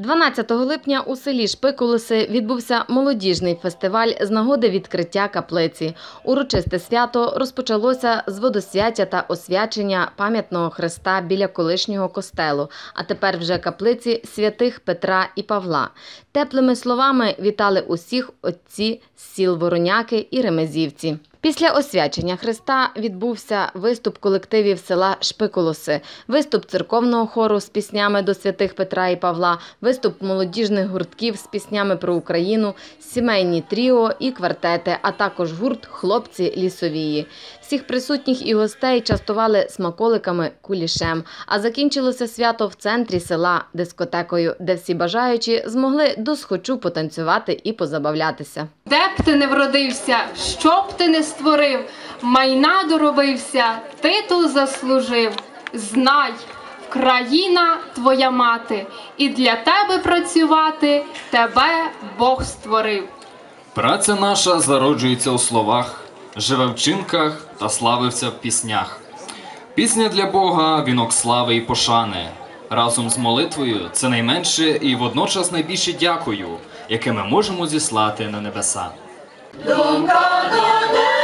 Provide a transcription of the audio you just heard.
12 липня у селі Шпикулоси відбувся молодіжний фестиваль з нагоди відкриття каплиці. Урочисте свято розпочалося з водосвяття та освячення пам'ятного хреста біля колишнього костелу, а тепер вже каплиці святих Петра і Павла. Теплими словами вітали усіх отці з сіл Вороняки і Ремезівці. Після освячення Христа відбувся виступ колективів села Шпиколоси, виступ церковного хору з піснями до святих Петра і Павла, виступ молодіжних гуртків з піснями про Україну, сімейні тріо і квартети, а також гурт Хлопці лісовії. Всіх присутніх і гостей частували смаколиками кулішем. А закінчилося свято в центрі села дискотекою, де всі бажаючі змогли досхочу потанцювати і позабавлятися. Де б ти не вродився, що б ти не створив, майна доробився, титул заслужив. Знай, країна твоя мати, і для тебе працювати тебе Бог створив. Праця наша зароджується у словах, живе в чинках та славився в піснях. Пісня для Бога вінок слави і пошани. Разом з молитвою це найменше і водночас найбільше дякую, яке ми можемо зіслати на небеса. Думка до